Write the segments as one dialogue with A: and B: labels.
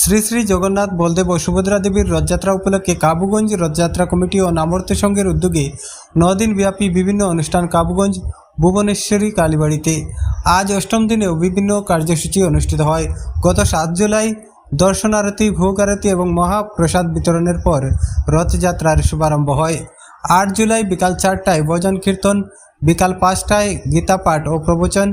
A: শ্রী শ্রী জগন্নাথ বলদেব ও সুভদ্রা দেবীর রথযাত্রা উপলক্ষে কাবুগঞ্জ রথযাত্রা কমিটি ও নামর্ত সংঘের উদ্যোগে নদিন ব্যাপী বিভিন্ন অনুষ্ঠান কাবুগঞ্জ, ভুবনেশ্বরী, কালীবাড়িতে। আজ অষ্টম দিনেও বিভিন্ন কার্যসূচি অনুষ্ঠিত হয়। গত সাত জুলাই দর্শন আরতি ভোগ আরতি এবং মহাপ্রসাদ বিতরণের পর রথযাত্রার শুভারম্ভ হয়। আট জুলাই বিকাল চারটায় ভজন কীর্তন, বিকাল পাঁচটায় গীতা পাঠ ও প্রবচন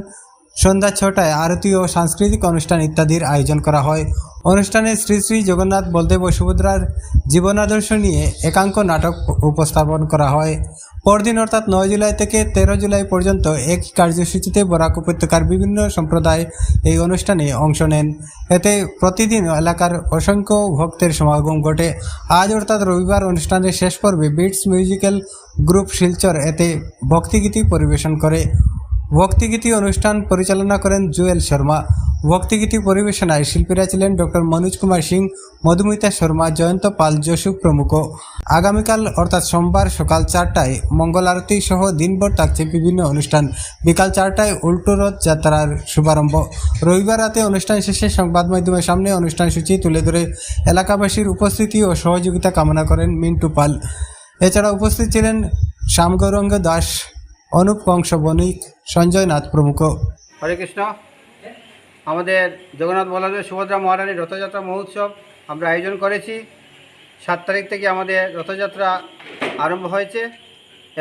A: সন্ধ্যা ছটায় আরতি ও সাংস্কৃতিক অনুষ্ঠান ইত্যাদির আয়োজন করা হয়। অনুষ্ঠানে শ্রী শ্রী জগন্নাথ বলদেব সুভদ্রার জীবনাদর্শ নিয়ে একাঙ্ক নাটক উপস্থাপন করা হয়। পরদিন অর্থাৎ নয় জুলাই থেকে তেরো জুলাই পর্যন্ত এক কার্যসূচিতে বরাক উপত্যকার বিভিন্ন সম্প্রদায় এই অনুষ্ঠানে অংশ নেন। এতে প্রতিদিন এলাকার অসংখ্য ভক্তের সমাগম ঘটে। আজ অর্থাৎ রবিবার অনুষ্ঠানের শেষ পর্বে বিটস মিউজিক্যাল গ্রুপ শিলচর এতে ভক্তিগীতি পরিবেশন করে। ভক্তিগীতি অনুষ্ঠান পরিচালনা করেন জুয়েল শর্মা। ভক্তিগীতি পরিবেশনায় শিল্পীরা ছিলেন ডক্টর মনোজ কুমার সিং, মধুমিতা শর্মা, জয়ন্ত পাল যশু প্রমুখ। আগামীকাল অর্থাৎ সোমবার সকাল চারটায় মঙ্গল আরতি সহ দিনভর থাকছে বিভিন্ন অনুষ্ঠান। বিকাল চারটায় উল্টো রথ যাত্রার শুভারম্ভ। রবিবার রাতে অনুষ্ঠান শেষে সংবাদ মাধ্যমের সামনে অনুষ্ঠান সূচি তুলে ধরে এলাকাবাসীর উপস্থিতি ও সহযোগিতা কামনা করেন মিন্টু পাল। এছাড়া উপস্থিত ছিলেন শ্যামগৌরঙ্গ দাস অনুপ কংস বণিক, সঞ্জয় নাথ প্রমুখ।
B: হরে কৃষ্ণ। আমাদের জগন্নাথ বলদেব সুভদ্রা মহারানীর রথযাত্রা মহোৎসব আমরা আয়োজন করেছি। সাত তারিখ থেকে আমাদের রথযাত্রা আরম্ভ হয়েছে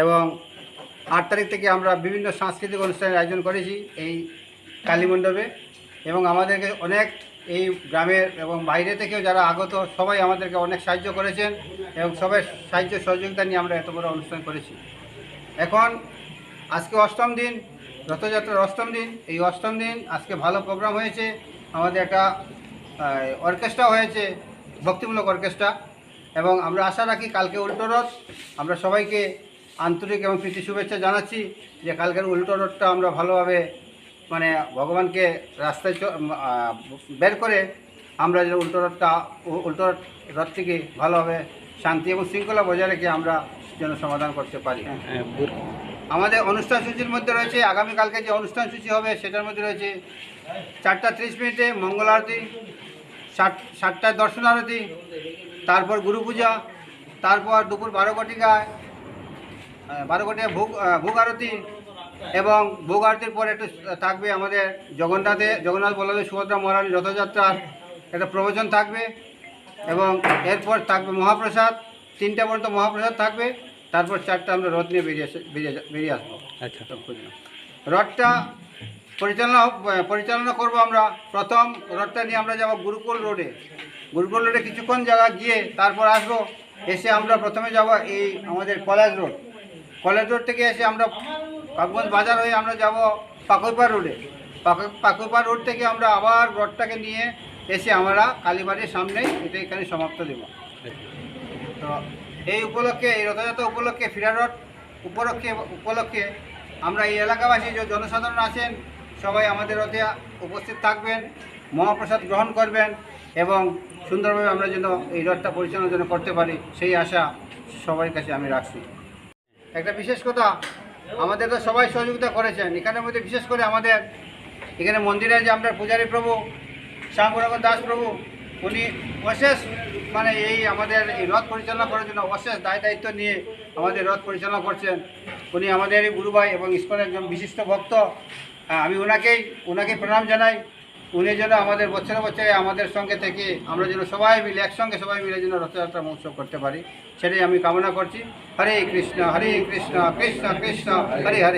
B: এবং আট তারিখ থেকে আমরা বিভিন্ন সাংস্কৃতিক অনুষ্ঠানের আয়োজন করেছি এই কালী মণ্ডপে এবং আমাদেরকে অনেক এই গ্রামের এবং বাইরে থেকেও যারা আগত সবাই আমাদেরকে অনেক সাহায্য করেছেন এবং সবাই সাহায্য সহযোগিতা নিয়ে আমরা এত বড় অনুষ্ঠান করেছি। এখন আজকে অষ্টম দিন, রথযাত্রার অষ্টম দিন। এই অষ্টম দিন আজকে ভালো প্রোগ্রাম হয়েছে। আমাদের একটা অর্কেস্ট্রা হয়েছে, ভক্তিমূলক অর্কেস্ট্রা এবং আমরা আশা রাখি কালকে উল্টো রথ। আমরা সবাইকে আন্তরিক এবং প্রীতি শুভেচ্ছা জানাচ্ছি যে কালকের উল্টো রথটা আমরা ভালোভাবে মানে ভগবানকে রাস্তায় বের করে আমরা যে উল্টো রথটা উল্টো রথ- রথটিকে ভালোভাবে শান্তি এবং শৃঙ্খলা বজায় রেখে আমরা যেন সমাধান করতে পারি। আমাদের অনুষ্ঠান সূচির মধ্যে রয়েছে, আগামীকালকে যে অনুষ্ঠান সূচি হবে সেটার মধ্যে রয়েছে চারটা ত্রিশ মিনিটে মঙ্গল আরতি, সাত দর্শন আরতি, তারপর গুরু পূজা, তারপর দুপুর বারো ঘটিকায় বারো ঘটিকায় ভোগ ভোগ আরতি এবং ভোগ আরতির পর একটু থাকবে আমাদের জগন্নাথে, জগন্নাথ বলদেব সুভদ্রা মহারানী রথযাত্রার একটা প্রবচন থাকবে এবং এরপর থাকবে মহাপ্রসাদ, তিনটা পর্যন্ত মহাপ্রসাদ থাকবে। তারপর চারটা আমরা রথ নিয়ে বেরিয়ে বেরিয়ে বেরিয়ে আসব।
A: আচ্ছা।
B: রথটা পরিচালনা পরিচালনা করব আমরা প্রথম। রথটা নিয়ে আমরা যাব গুরুকুল রোডে। গুরুকুল রোডে কিছুক্ষণ জায়গা গিয়ে তারপর আসব। এসে আমরা প্রথমে যাব এই আমাদের কলেজ রোড। কলেজ রোড থেকে এসে আমরা কাকগঞ্জ বাজার হয়ে আমরা যাব পাকুইপাড় রোডে। পাকু- পাকুইপাড় রোড থেকে আমরা আবার রথটাকে নিয়ে এসে আমরা কালীবাড়ির সামনে এটা এখানে সমাপ্ত দেব। তো এই উপলক্ষে, এই রথযাত্রা উপলক্ষে ফিরারট উপলক্ষে উপলক্ষে আমরা এই এলাকাবাসী যে জনসাধারণ আছেন, সবাই আমাদের রথে উপস্থিত থাকবেন, মহাপ্রসাদ গ্রহণ করবেন এবং সুন্দরভাবে আমরা যেন এই রথটা পরিচালনা যেন করতে পারি, সেই আশা সবার কাছে আমি রাখছি। একটা বিশেষ কথা, আমাদের তো সবাই সহযোগিতা করেছেন। এখানের মধ্যে বিশেষ করে আমাদের, এখানে মন্দিরে যে আমরা পূজারী প্রভু শ্যামগুরঙ্গ দাস প্রভু উনি অশেষ মানে এই আমাদের এই রথ পরিচালনা করার জন্য অশেষ দায় দায়িত্ব নিয়ে আমাদের রথ পরিচালনা করছেন। উনি আমাদের গুরুভাই এবং ইস্কনের একজন বিশিষ্ট ভক্ত। আহ, আমি ওনাকেই ওনাকে প্রণাম জানাই। উনি যেন আমাদের বছরে বছরে আমাদের সঙ্গে থেকে আমরা যেন সবাই মিলে একসঙ্গে সবাই মিলে যেন রথযাত্রা মহোৎসব করতে পারি সেটাই আমি কামনা করছি। হরে কৃষ্ণ হরে কৃষ্ণ কৃষ্ণ কৃষ্ণ হরে হরে।